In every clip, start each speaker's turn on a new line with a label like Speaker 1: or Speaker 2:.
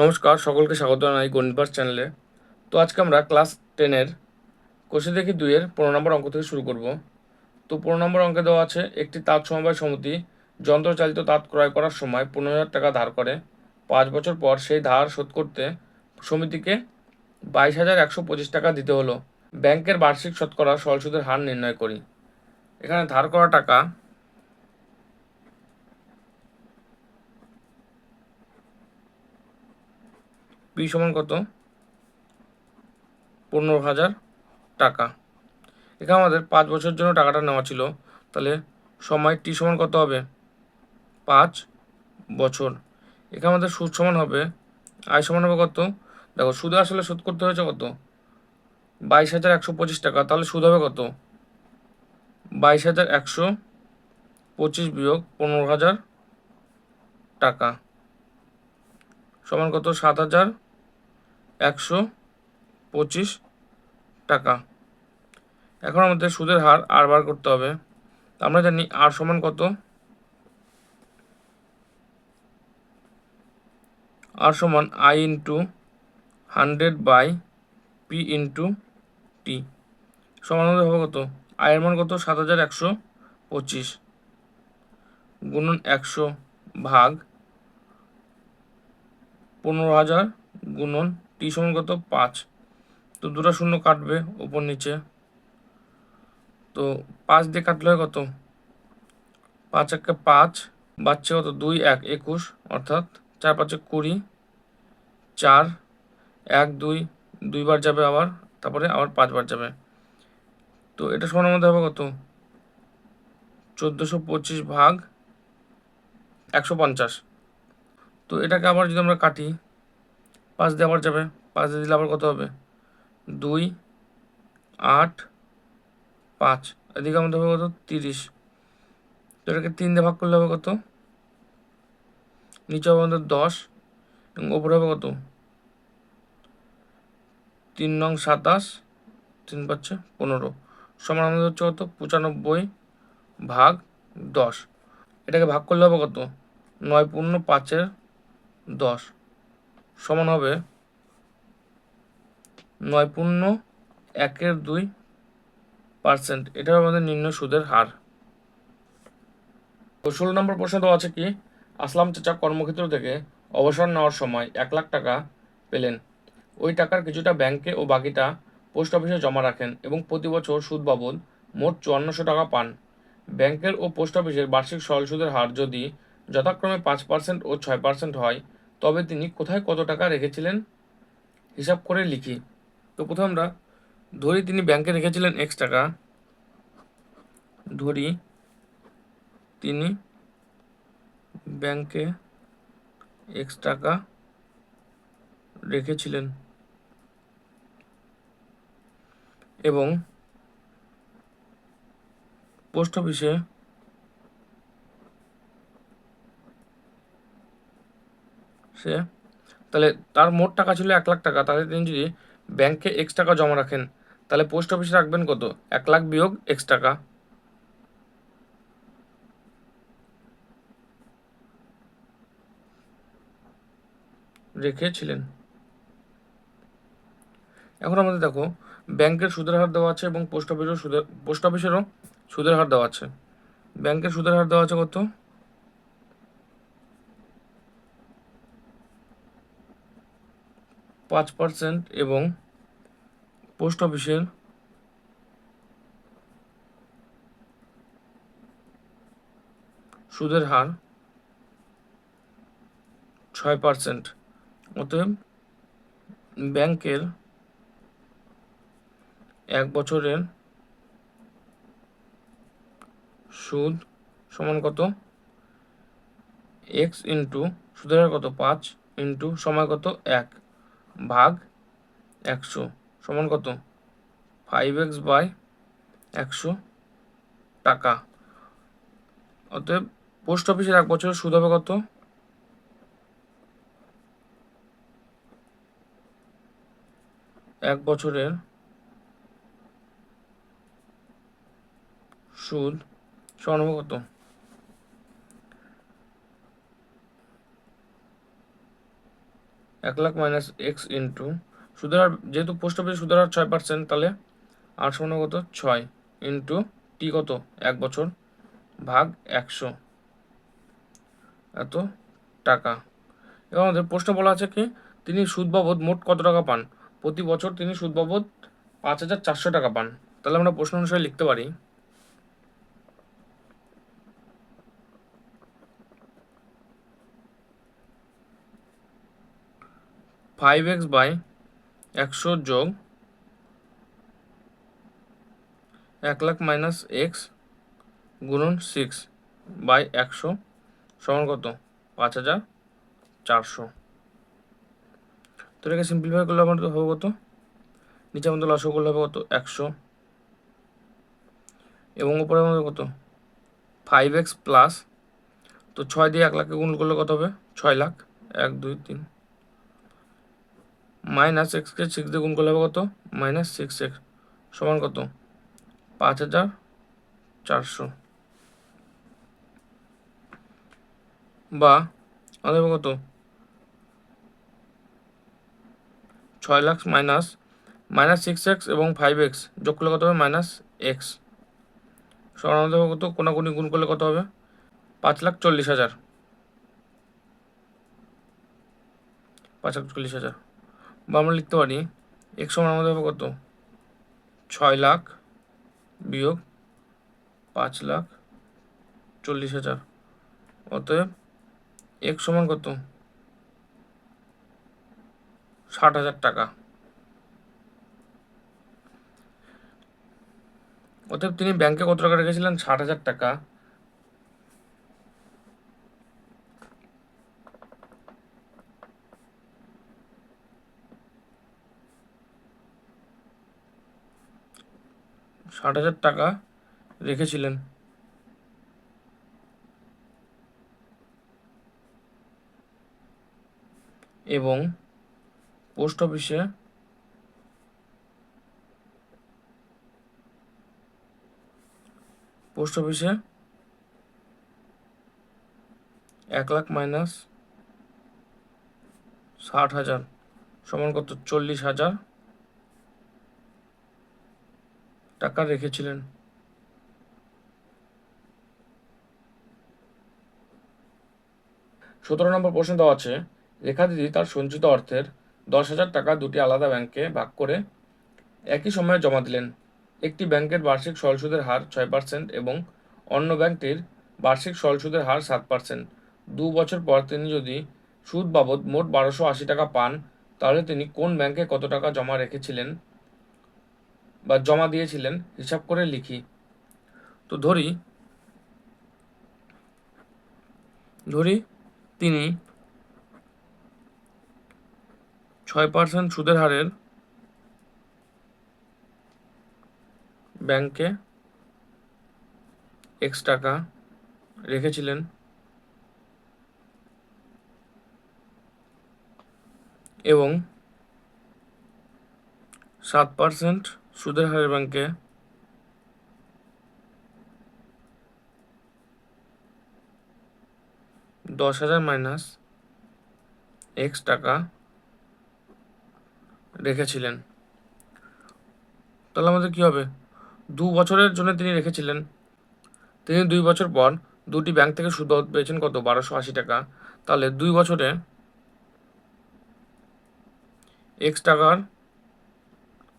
Speaker 1: নমস্কার, সকলকে স্বাগত জানাই গণিতবাস চ্যানেলে তো আজকে আমরা ক্লাস টেনের কোষে দেখি দুইয়ের পনেরো নম্বর অঙ্ক থেকে শুরু করব। তো পনেরো নম্বর অঙ্কে দেওয়া আছে, একটি তাঁত সমবায় সমিতি যন্ত্রচালিত তাঁত ক্রয় করার সময় পনেরো হাজার টাকা ধার করে। পাঁচ বছর পর সেই ধার শোধ করতে সমিতিকে বাইশ হাজার একশো পঁচিশ টাকা দিতে হলো। ব্যাংকের বার্ষিক শতকরা সরল সুদের হার নির্ণয় করি। এখানে ধার করা টাকা পি সমান কত? পনেরো হাজার টাকা। এখানে আমাদের পাঁচ বছরের জন্য টাকাটা নেওয়া ছিল। তাহলে সময় টি সমান কত হবে? পাঁচ বছর। এখানে আমাদের সুদ সমান হবে, আয় সমান হবে কত? দেখো, সুদে আসলে শোধ করতে হয়েছে কত? বাইশ হাজার একশো পঁচিশ টাকা। তাহলে সুদ হবে কত? বাইশ হাজার একশো পঁচিশ বিয়োগ পনেরো হাজার টাকা। সমান কত? সাত হাজার একশো পঁচিশ টাকা। এখন আমাদের সুদের হার আর বার করতে হবে। আমরা জানি আর সমান কত? আর সমান I into hundred by P into T সমান হবে কত? আয়ের মান কত? সাত হাজার একশো পঁচিশ গুণন একশো ভাগ পনেরো হাজার গুণন টি সমান কত পাঁচ। তো দুটো শূন্য কাটবে ওপর নিচে। তো পাঁচ দিয়ে কাটলে হয় কত? পাঁচ একে পাঁচ বাচ্চা কত? দুই, এক, একুশ, অর্থাৎ চার, পাঁচে কুড়ি, চার, এক, দুই দুইবার যাবে আবার, তারপরে আবার পাঁচবার যাবে। তো এটা সমানের মধ্যে হবে কত? চোদ্দোশো পঁচিশ ভাগ একশো পঞ্চাশ। তো এটাকে আবার যদি আমরা কাটি পাঁচ দিয়ে আবার যাবে, পাঁচ দিয়ে দিলে আবার কত হবে? দুই, আট, পাঁচ। এদিকে আমাদের হবে কত? তিরিশ। তো এটাকে তিন দিয়ে ভাগ করলে হবে কত? নিচে হবে আমাদের দশ, এবং ওপরে হবে কত? তিন নং সাতাশ, তিন পাচ্ছে পনেরো। সমান আমাদের হচ্ছে কত? পঁচানব্বই ভাগ দশ। এটাকে ভাগ করলে হবে কত? নয় পূর্ণ পাঁচের দশ। সমান হবে নয় একের দুই পার্সেন্ট। এটা আমাদের নিম্ন সুদের হার। ষোলো নম্বর প্রশ্ন দেওয়া আছে কি, আসলাম চাচা কর্মক্ষেত্র থেকে অবসর নেওয়ার সময় এক লাখ টাকা পেলেন। ওই টাকার কিছুটা ব্যাংকে ও বাকিটা পোস্ট অফিসে জমা রাখেন এবং প্রতি বছর সুদ বাবদ মোট চুয়ান্নশো টাকা পান। ব্যাংকের ও পোস্ট অফিসের বার্ষিক সরল সুদের হার যদি যথাক্রমে পাঁচ পার্সেন্ট ও ছয় পার্সেন্ট হয় তবে তিনি কোথায় কত টাকা রেখেছিলেন? হিসাব করে লিখি। তো প্রথমে আমরা ধরি তিনি ব্যাংকে রেখেছিলেন এক্স টাকা। ধরি তিনি ব্যাংকে এক্স টাকা রেখেছিলেন। এবং পোস্ট অফিসে সে। তাহলে তার মোট টাকা ছিল এক লাখ টাকা। তাহলে তিনি যদি ব্যাংকে এক্স টাকা জমা রাখেন, তাহলে পোস্ট অফিসে রাখবেন কত? এক লাখ বিয়োগ এক্স টাকা। রেখেছিলেন। এখন আমাদের দেখো ব্যাংকের সুদের হার দেওয়া আছে এবং পোস্ট অফিসেরও সুদের পোস্ট অফিসেরও সুদের হার দেওয়া আছে। ব্যাংকের সুদের হার দেওয়া আছে কত? পাঁচ পার্সেন্ট এবং পোস্ট অফিসের সুদের হার ছয় পার্সেন্ট অতএব ব্যাংকের এক বছরের সুদ সমান কত? এক্স ইন্টু সুদের হার কত? পাঁচ ইন্টু সময় কত? এক। ভাগ একশো সমান কত? ফাইভ এক্স বাই একশো টাকা। অতএব পোস্ট অফিসের এক বছরের সুদ হবে কত? এক বছরের সুদ সমান হবে কত? এক লাখ মাইনাস এক্স ইন্টু সুদের হার যেহেতু পোস্ট অফিসে সুদের হার ছয় পার্সেন্ট তাহলে আট সমান কত ছয় ইন্টু টি কত? এক বছর ভাগ একশো। এত টাকা। এবং আমাদের প্রশ্ন বলা আছে কি, তিনি সুদ বাবদ মোট কত টাকা পান? প্রতি বছর তিনি সুদ বাবদ পাঁচ হাজার চারশো টাকা পান। তাহলে আমরা প্রশ্ন অনুসারে লিখতে পারি। ফাইভ এক্স বাই একশো যোগ এক লাখ মাইনাস এক্স গুণন সিক্স বাই একশো সমান কত? পাঁচ হাজার চারশো। তো এটাকে সিম্পলিফাই করলে আমাদের হবে কত? নিচে আমাদের লসও করলে হবে কত? একশো। এবং উপরে আমাদের কত? ফাইভ এক্স প্লাস তো ছয় দিয়ে এক লাখকে গুণ করলে কত হবে? ছয় লাখ। এক, দুই, তিন। মাইনাস এক্সকে সিক্স দিয়ে গুণ করলে হবে কত? মাইনাস সিক্স এক্স সমান কত? পাঁচ হাজার চারশো। বা আমাদের কত? ছয় lakh minus minus six X এবং ফাইভ এক্স যোগ করলে কত হবে? Minus X. সমান আমাদের কত? কোনাকুনি গুণ করলে কত হবে? পাঁচ লাখ চল্লিশ হাজার। পাঁচ লাখ চল্লিশ হাজার। বা আমরা লিখতে পারি এক সমান আমাদের হবে কত? ছয় লাখ বিয়োগ পাঁচ লাখ চল্লিশ হাজার। অতএব এক সমান কত? ষাট হাজার টাকা। অতএব তিনি ব্যাংকে কত টাকা রেখেছিলেন? ষাট হাজার টাকা। ষাট হাজার টাকা রেখেছিলেন। এবং পোস্ট অফিসে পোস্ট অফিসে এক লাখ মাইনাস ষাট হাজার সমান কত চল্লিশ হাজার টাকা রেখেছিলেন। সতেরো নম্বর প্রশ্ন দেওয়া আছে রেখা দিদি তার সঞ্চিত অর্থের দশ হাজার টাকা দুটি আলাদা ব্যাংকে ভাগ করে একই সময়ে জমা দিলেন। একটি ব্যাংকের বার্ষিক সরল সুদের হার ছয় পার্সেন্ট এবং অন্য ব্যাংকটির বার্ষিক সরল সুদের হার সাত পার্সেন্ট। দু বছর পর তিনি যদি সুদ বাবদ মোট বারোশো আশি টাকা পান, তাহলে তিনি কোন ব্যাংকে কত টাকা জমা রেখেছিলেন বা জমা দিয়েছিলেন, হিসাব করে লিখি। তো ধরি ধরি তিনি ছয় পার্সেন্ট সুদের হারের ব্যাংকে এক্স টাকা রেখেছিলেন। এবং সাত পার্সেন্ট সুদের হারের ব্যাংকে দশ হাজার মাইনাস এক্স টাকা রেখেছিলেন। তাহলে আমাদের কী হবে? দু বছরের জন্য তিনি রেখেছিলেন। তিনি দুই বছর পর দুটি ব্যাংক থেকে সুদ পেয়েছেন কত? বারোশো আশি টাকা। তাহলে দুই বছরে এক্স টাকার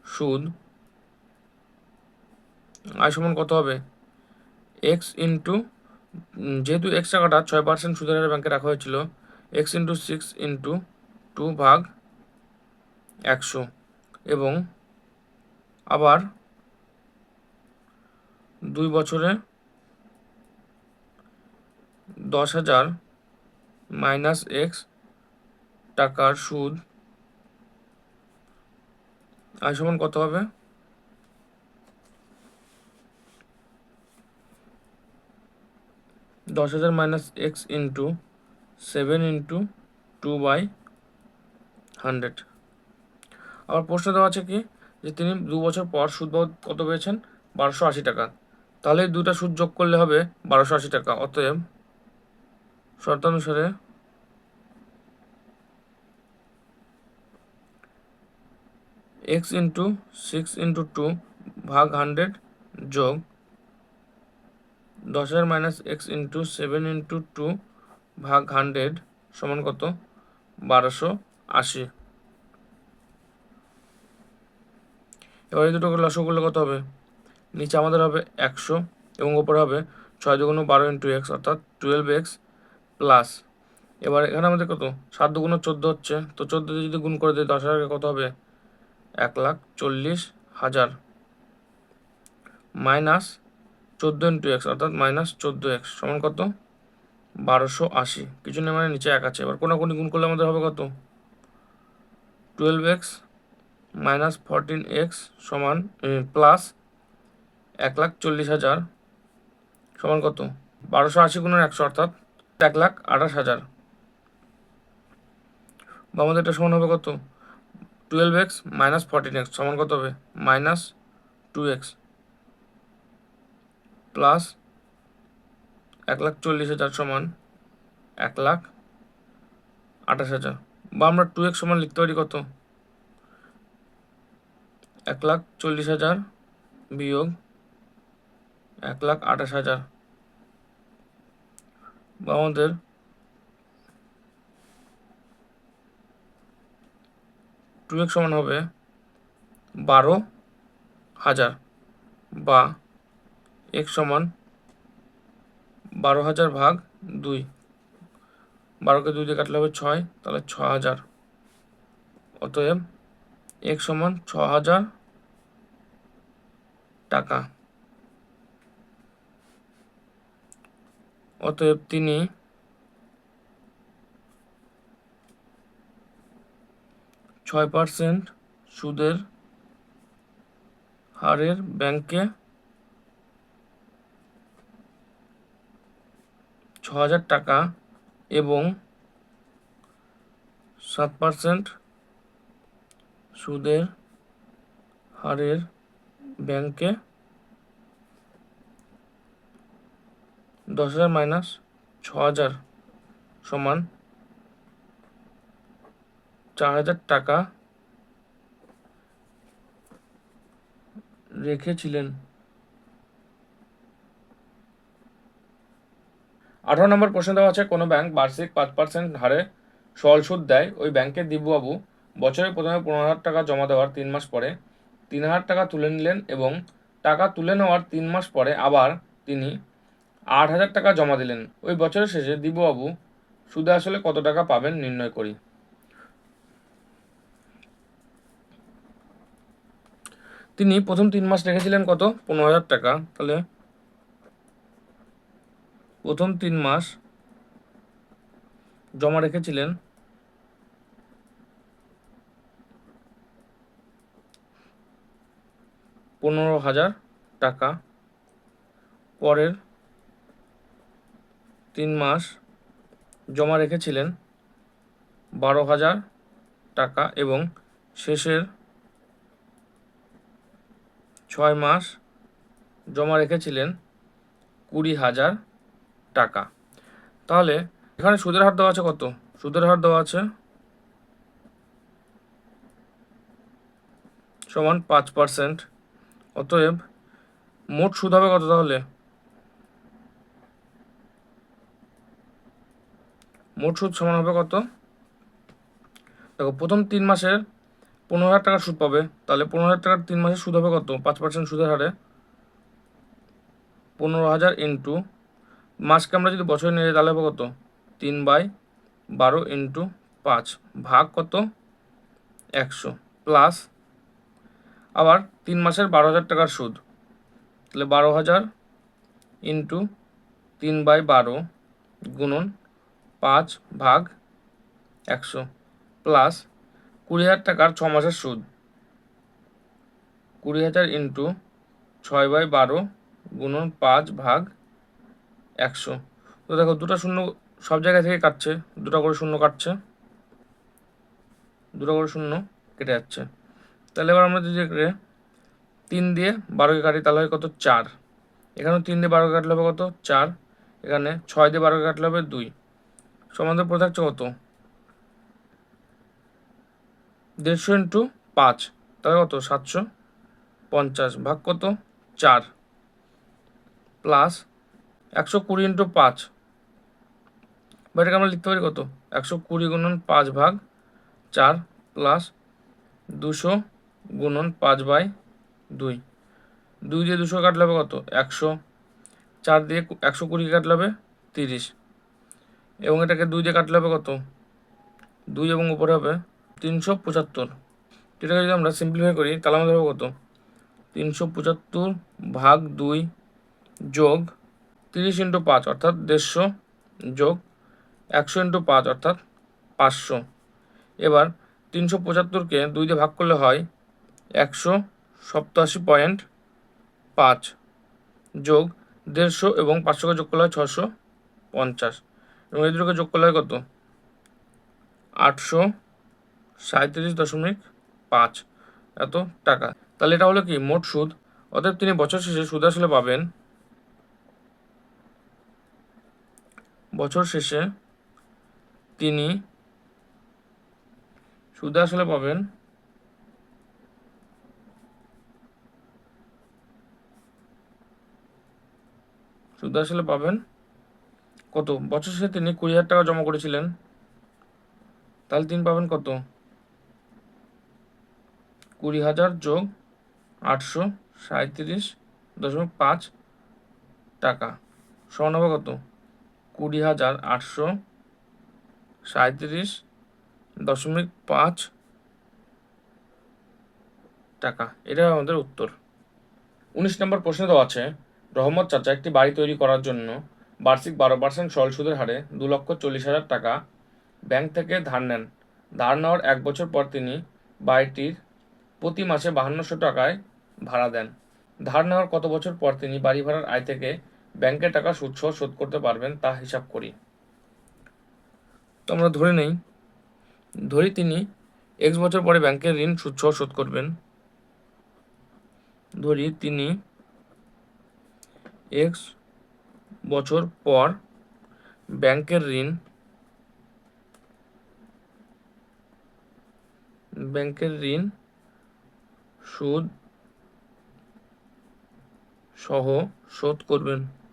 Speaker 1: সুদ আয় সমান কত হবে? এক্স ইন্টু যেহেতু এক্স টাকাটা ছয় পার্সেন্ট সুদের হারে ব্যাংকে রাখা হয়েছিল X into six into two ভাগ একশো এবং আবার দুই বছরে দশ হাজার মাইনাস এক্স টাকার সুদ আয় সমান কত হবে? দশ হাজার minus X into seven into two by hundred আবার প্রশ্ন দেওয়া আছে কি, যে তিনি দু বছর পর সুদ কত পেয়েছেন? বারোশো আশি টাকা। তাহলে দুটা সুদ যোগ করলে হবে বারোশো আশি টাকা। অতএব শর্তানুসারে X into six into two ভাগ হান্ড্রেড যোগ দশ হাজার minus X into seven into two ভাগ হান্ড্রেড সমান কত? বারোশো আশি। এবার এই দুটোকে লসও করলে কত হবে? নিচে আমাদের হবে একশো এবং ওপরে হবে ছয় দুগুণ বারো ইন্টু এক্স অর্থাৎ টুয়েলভ এক্স প্লাস এবার এখানে আমাদের কত? সাত দুগুণ চোদ্দ হচ্ছে। তো চোদ্দ দিয়ে যদি গুণ করে দিই, দশ হাজারকে কত হবে? এক লাখ চল্লিশ হাজার। মাইনাস চোদ্দ ইন্টু এক্স অর্থাৎ মাইনাস চোদ্দ এক্স সমান কত? বারোশো আশি। কিছু নেই মানে নিচে এক আছে। এবার কোনো কোনো গুণ করলে আমাদের হবে কত? Twelve X minus fourteen X সমান প্লাস এক লাখ চল্লিশ হাজার সমান কত? বারোশো আশি গুণের একশো, অর্থাৎ এক লাখ আঠাশ হাজার। বা আমাদের এটা সমান হবে কত? Twelve X minus fourteen X সমান কত হবে? মাইনাস টু এক্স প্লাস এক লাখ চল্লিশ হাজার সমান এক লাখ আঠাশ হাজার। বা আমরা টু এক্স সমান লিখতে পারি কত? এক লাখ চল্লিশ হাজার বিয়োগ এক লাখ আঠাশ হাজার। বা আমাদের টু এক্স সমান হবে বারো হাজার। বা এক সমান বারো হাজার ভাগ দুই। বারোকে দুই দিয়ে কাটলে হবে ছয়, তাহলে ছ হাজার। অতএব এক সমান ছ হাজার টাকা। অতএব তিনি ছয় পার্সেন্ট সুদের হারের ব্যাংকে ছ হাজার টাকা এবং সাত পার্সেন্ট সুদের হারের ব্যাংকে দশ হাজার মাইনাস ছ হাজার সমান চার হাজার টাকা রেখেছিলেন আঠারো নম্বর প্রশ্ন দেওয়া আছে, কোনো ব্যাংক বার্ষিক পাঁচ পার্সেন্ট হারে সরল সুদ দেয়? ওই ব্যাংকের দিব্যবাবু বছরে প্রথমে পনেরো হাজার টাকা জমা দেওয়ার তিন মাস পরে তিন হাজার টাকা তুলে নিলেন এবং টাকা তুলে নেওয়ার তিন মাস পরে আবার তিনি আট হাজার টাকা জমা দিলেন। ওই বছরের শেষে দিব্যবাবু সুদে আসলে কত টাকা পাবেন নির্ণয় করি। তিনি প্রথম তিন মাস রেখেছিলেন কত? পনেরো হাজার টাকা। তাহলে প্রথম তিন মাস জমা রেখেছিলেন। পনেরো হাজার টাকা। পরের তিন মাস জমা রেখেছিলেন বারো হাজার টাকা এবং শেষের ছয় মাস জমা রেখেছিলেন কুড়ি হাজার টাকা। তাহলে এখানে সুদের হার দেওয়া আছে কত? সুদের হার দেওয়া আছে সমান পাঁচ পার্সেন্ট। অতএব মোট সুদ হবে কত তাহলে? মোট সুদ সমান হবে কত? দেখো, প্রথম তিন মাসের পনেরো হাজার টাকার সুদ পাবে। তাহলে পনেরো হাজার টাকার তিন মাসের সুদ হবে কত? পাঁচ পার্সেন্ট সুদের হারে পনেরো হাজার ইন্টু মাসকে আমরা যদি বছরে নিয়ে যাই তাহলে হবে কত? তিন বাই বারো ইন্টু পাঁচ। ভাগ কত? একশো। প্লাস আবার তিন মাসের বারো হাজার টাকার সুদ। তাহলে বারো হাজার ইন্টু তিন বাই বারো গুণন পাঁচ ভাগ একশো। প্লাস কুড়ি হাজার টাকার ছ মাসের সুদ। কুড়ি হাজার ইন্টু ছয় বাই বারো গুণন পাঁচ ভাগ একশো। তো দেখো, দুটো শূন্য সব জায়গা থেকে কাটছে, দুটো করে শূন্য কাটছে, দুটো করে শূন্য কেটে যাচ্ছে। তাহলে এবার আমরা যদি তিন দিয়ে বারোকে কাটি, তাহলে হয় কত? চার। এখানেও তিন দিয়ে বারোকে কাটলে হবে কত? চার। এখানে ছয় দিয়ে বারোকে কাটলে হবে দুই। সমান্তর পড়ে থাকছে কত? দেড়শো ইন্টু পাঁচ। তাহলে কত? সাতশো পঞ্চাশ। ভাগ কত? চার। প্লাস একশো কুড়ি ইন্টু পাঁচ। বা এটাকে আমরা লিখতে পারি কত? একশো কুড়ি গুণন পাঁচ ভাগ চার প্লাস দুশো গুণন পাঁচ বাই দুই। দুই দিয়ে দুশো কাটলে হবে কত? একশো। চার দিয়ে একশো কুড়ি কাটলে হবে? তিরিশ। এবং এটাকে দুই দিয়ে কাটলে হবে কত? দুই এবং উপরে হবে তিনশো পঁচাত্তর। এটাকে যদি আমরা সিম্পলিফাই করি, তাহলে আমাদের হবে কত? তিনশো পঁচাত্তর ভাগ দুই যোগ তিরিশ ইন্টু পাঁচ অর্থাৎ দেড়শো যোগ একশো ইন্টু পাঁচ অর্থাৎ পাঁচশো। এবার তিনশো পঁচাত্তরকে দুই দিয়ে ভাগ করলে হয় একশো সপ্তাশি পয়েন্ট পাঁচ যোগ দেড়শো এবং পাঁচশোকে যোগ করলে হয় ছশো পঞ্চাশ। এবং এই দুটোকে যোগ করলে হয় কত? আটশো সাঁত্রিশ দশমিক পাঁচ। এত টাকা। তাহলে এটা হলো কি? মোট সুদ। অতএব তিনি বছর শেষে সুদ আসলে পাবেন বছর শেষে তিনি সুদ আসলে পাবেন। সুদ আসলে পাবেন। কত? বছর শেষে তিনি কুড়ি হাজার টাকা জমা করেছিলেন। তাহলে তিনি পাবেন কত? কুড়ি হাজার যোগ আটশো সাঁত্রিশ দশমিক পাঁচ টাকা। সমান কত? কুড়ি হাজার আটশো সাঁত্রিশ দশমিক পাঁচ টাকা। এটা আমাদের উত্তর। উনিশ নম্বর প্রশ্ন দেওয়া আছে, রহমত চাচা, একটি বাড়ি তৈরি করার জন্য বার্ষিক বারো পার্সেন্ট সরল সুদের হারে দু লক্ষ চল্লিশ হাজার টাকা ব্যাংক থেকে ধার নেন। ধার নেওয়ার এক বছর পর তিনি বাড়িটির প্রতি মাসে বাহান্নশো টাকায় ভাড়া দেন। ধার নেওয়ার কত বছর পর তিনি বাড়ি ভাড়ার আয় থেকে ব্যাংকের টাকা সুদসহ শোধ করতে পারবেন, তা হিসাব করি। তো আমরা ধরে নেই। ধরি তিনি এক্স বছর পরে ব্যাংকের ঋণ সুদসহ শোধ করবেন। ধরি তিনি এক্স বছর পর ব্যাংকের ঋণ ব্যাংকের ঋণ সুদ সহ শোধ করবেন।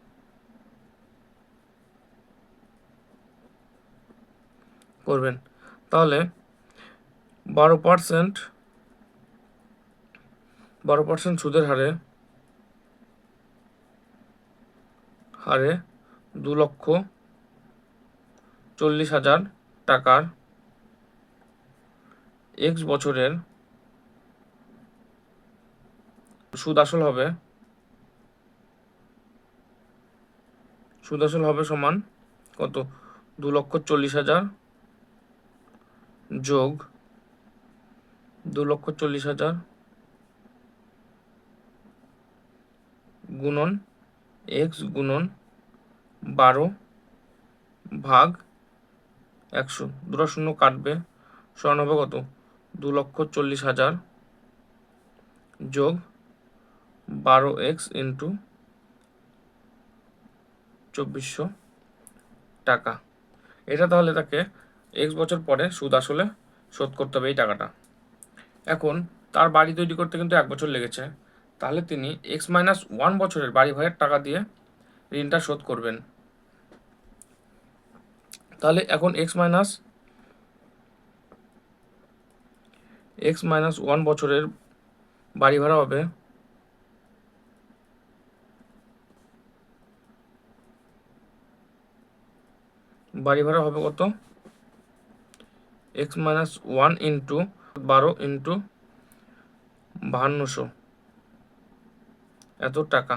Speaker 1: করবেন। তাহলে বারো পার্সেন্ট বারো পার্সেন্ট সুদের হারে হারে দু লক্ষ চল্লিশ হাজার টাকার এক্স বছরের সুদ আসল হবে, সুদ আসল হবে সমান কত? দু লক্ষ চল্লিশ হাজার যোগ দু লক্ষ চল্লিশ হাজার গুণন এক্স গুণন বারো ভাগ একশো। দুটো শূন্য কাটবে সমান হবে কত? দু লক্ষ চল্লিশ হাজার যোগ বারো এক্স ইন্টু চব্বিশশো টাকা। এটা তাহলে তাকে এক্স বছর পরে সুদ আসলে শোধ করতে হবে এই টাকাটা। এখন তার বাড়ি তৈরি করতে কিন্তু এক বছর লেগেছে। তাহলে তিনি এক্স মাইনাস ওয়ান বছরের বাড়ি ভাড়ার টাকা দিয়ে ঋণটা শোধ করবেন। তাহলে এখন X minus X minus one বছরের বাড়ি ভাড়া হবে বাড়ি ভাড়া হবে কত? এক্স মাইনাস ওয়ান ইন্টু বারো ইন্টু বাহান্নশো। এত টাকা।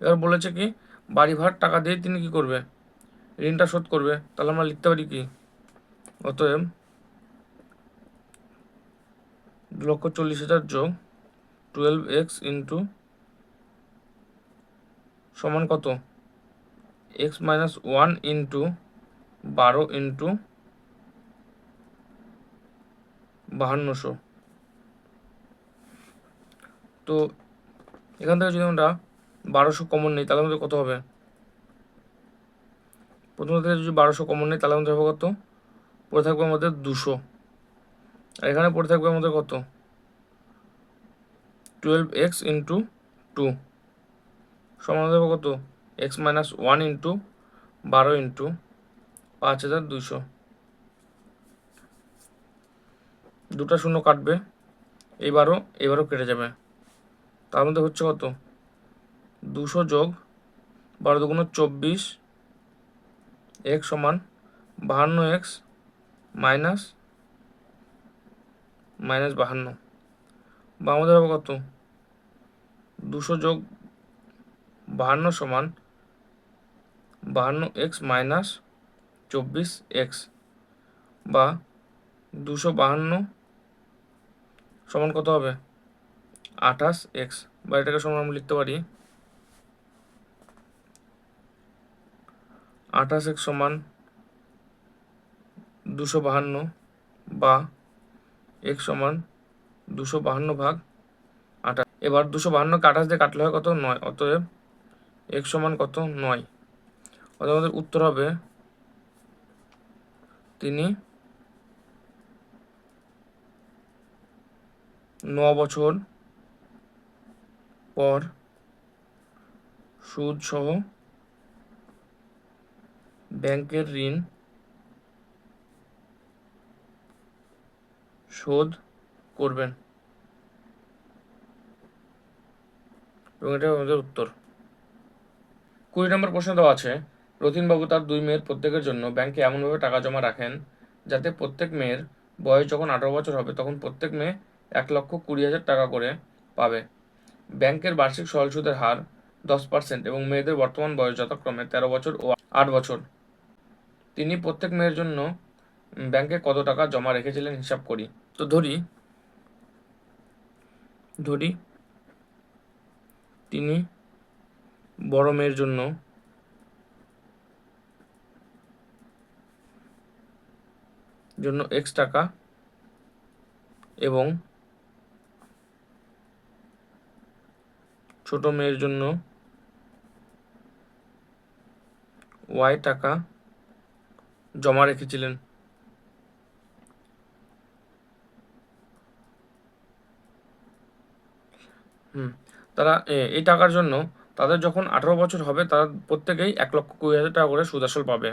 Speaker 1: এবার বলেছে কি বাড়ি ভাড়ার টাকা দিয়ে তিনি কি করবে? ঋণটা শোধ করবে। তাহলে আমরা লিখতে পারি কি? অতএব দু লক্ষ চল্লিশ হাজার যোগ টুয়েলভ এক্স ইন্টু সমান কত? এক্স মাইনাস ওয়ান ইন্টু বারো ইন্টু বাহান্নশো। তো এখান থেকে যদি আমরা বারোশো কমন নিই, তাহলে আমাদের কত হবে? প্রথম থেকে যদি বারোশো কমন নিই, তাহলে আমাদের হবে কত? পড়ে থাকবে আমাদের দুশো। আর এখানে পড়ে থাকবে আমাদের কত? টুয়েলভ এক্স ইন্টু টু সমান দেবো কত? এক্স মাইনাস ওয়ান ইন্টু বারো ইন্টু পাঁচ হাজার দুশো দুটা শূন্য কাটবে। এবারও এবারও কেটে যাবে। তার মধ্যে হচ্ছে কত? দুশো যোগ বারো দুগুণ চব্বিশ এক্স সমান বাহান্ন এক্স মাইনাস মাইনাস বাহান্ন। বা আমাদের হবে কত? দুশো যোগ বাহান্ন সমান বাহান্ন এক্স মাইনাস চব্বিশ এক্স। বা দুশো বাহান্ন সমান কত হবে? আঠাশ এক্স বা এটাকে সমান আমরা লিখতে পারি। আঠাশ এক্স সমান দুশো বাহান্ন, বা এক্স সমান দুশো বাহান্ন ভাগ আঠাশ। এবার দুশো বাহান্নকে আঠাশ দিয়ে কাটলে হয় কত? নয়। অতএব এক্স সমান কত? নয়। অতএব আমাদের উত্তর হবে তিনি ন বছর পর সুদ সহ ব্যাংকের ঋণ শোধ করবেন। এবং এটা আমাদের উত্তর। কুড়ি নম্বর প্রশ্ন দেওয়া আছে রতিনবাবু তার দুই মেয়ের প্রত্যেকের জন্য ব্যাংকে এমনভাবে টাকা জমা রাখেন যাতে প্রত্যেক মেয়ের বয়স যখন আঠারো বছর হবে, তখন প্রত্যেক মেয়ে এক লক্ষ কুড়ি হাজার টাকা করে পাবে। ব্যাংকের বার্ষিক সরল সুদের হার দশ পার্সেন্ট এবং মেয়েদের বর্তমান বয়স যথাক্রমে তেরো বছর ও আট বছর। তিনি প্রত্যেক মেয়ের জন্য ব্যাংকে কত টাকা জমা রেখেছিলেন হিসাব করি। তো ধরি ধরি, তিনি বড় মেয়ের জন্য জন্য এক্স টাকা এবং ছোট মেয়ের জন্য ওয়াই টাকা জমা রেখেছিলেন। হুম, তারা এই টাকার জন্য তাদের যখন আঠারো বছর হবে, তারা প্রত্যেকেই এক লক্ষ কুড়ি হাজার টাকা করে সুদ আসল পাবে।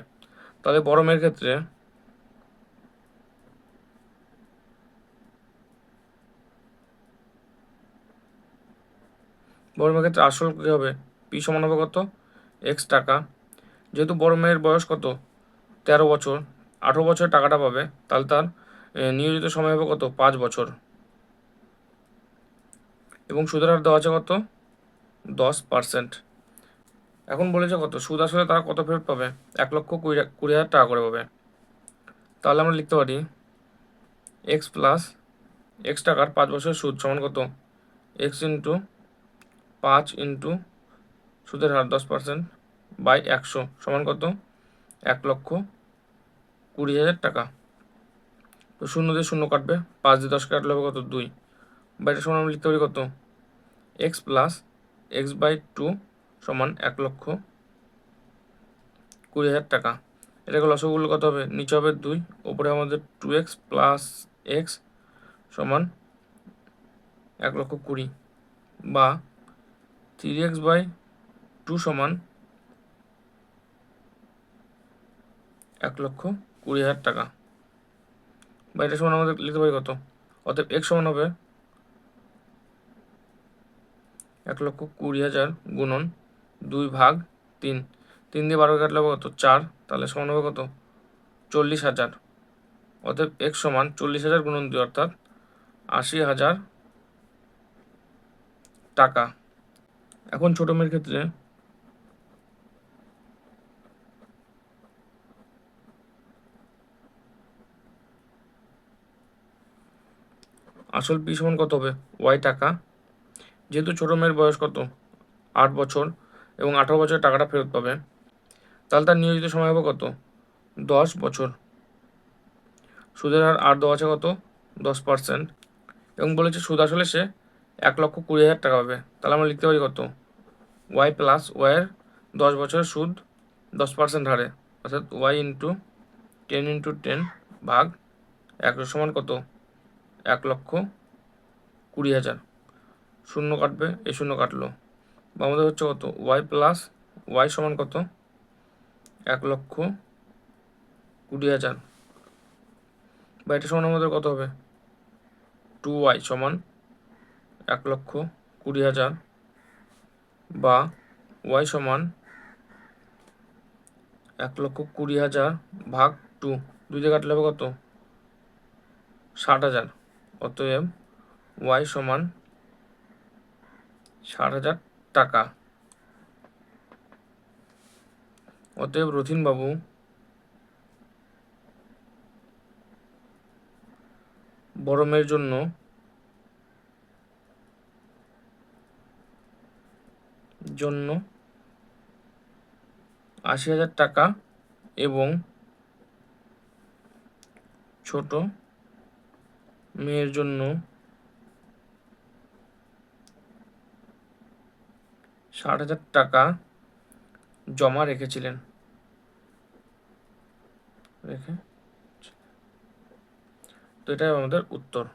Speaker 1: তাদের বড় মেয়ের ক্ষেত্রে বড় মেয়ের ক্ষেত্রে আসল কী হবে? পি সমান হবে কত? এক্স টাকা। যেহেতু বড় মেয়ের বয়স কত? তেরো বছর। আঠেরো বছর টাকাটা পাবে। তাহলে তার নিয়োজিত সময় হবে কত? পাঁচ বছর। এবং সুদের হার দেওয়া আছে কত? দশ পার্সেন্ট। এখন বলেছে কত? সুদ আসলে তারা কত ফেরত পাবে? এক লক্ষ কুড়ি কুড়ি হাজার টাকা করে পাবে। তাহলে আমরা লিখতে পারি এক্স প্লাস এক্স টাকার পাঁচ বছরের সুদ সমান কত? এক্স ইন্টু পাঁচ ইন্টু সুদের হার দশ পার্সেন্ট বাই একশো সমান কত? এক লক্ষ কুড়ি হাজার টাকা। তো শূন্য দিয়ে শূন্য কাটবে, পাঁচ দিয়ে দশ কাটলে হবে কত? দুই। বা এটা সমান আমরা লিখতে পারি কত? X plus X by two সমান এক লক্ষ কুড়ি হাজার টাকা। এটাকে লসগুলো কত হবে? নিচে হবে দুই, ওপরে আমাদের টু এক্স প্লাস এক্স সমান এক লক্ষ কুড়ি বা থ্রি এক্স বাই টু সমান এক লক্ষ কুড়ি হাজার টাকা। বা এটা সমান আমাদের লিখতে পারি কত? অতএব এক সমান হবে এক লক্ষ কুড়ি হাজার গুণন দুই ভাগ তিন। তিন দিয়ে বারো কাটলে কত? চার। তাহলে সমান হবে কত? চল্লিশ হাজার। অতএব এক সমান চল্লিশ হাজার গুণন দুই অর্থাৎ আশি হাজার টাকা। এখন ছোট মেয়ের ক্ষেত্রে? আসল পি সমান কত হবে? ওয়াই টাকা। যেহেতু ছোটো মেয়ের বয়স কত? আট বছর এবং আঠারো বছর টাকাটা ফেরত পাবে। তাহলে তার নিয়োজিত সময় হবে কত? দশ বছর। সুদের হার আর দেওয়া আছে কত? দশ পার্সেন্ট এবং বলেছে সুদ আসলে সে এক লক্ষ কুড়ি হাজার টাকা হবে। তাহলে আমরা লিখতে পারি কত? ওয়াই প্লাস ওয়াইয়ের দশ বছরের সুদ দশ পার্সেন্ট হারে। অর্থাৎ Y into ten into ten ভাগ একশো সমান কত? এক লক্ষ কুড়ি হাজার। শূন্য কাটবে, এই শূন্য কাটলো। বা আমাদের হচ্ছে কত? ওয়াই প্লাস ওয়াই সমান কত? এক লক্ষ কুড়ি হাজার। বা এটা সমান আমাদের কত হবে? টু ওয়াই সমান এক লক্ষ কুড়ি হাজার বা ওয়াই সমান এক লক্ষ কুড়ি হাজার ভাগ টু। দুই দিয়ে কাটলে হবে কত? ষাট হাজার। অতএব ওয়াই সমান ষাট হাজার টাকা। অতএব রথিনবাবু বড় জন্য জন্য আশি হাজার টাকা এবং ছোট মেয়ের জন্য ষাট হাজার টাকা জমা রেখেছিলেন। রেখে তো এটাই আমাদের উত্তর।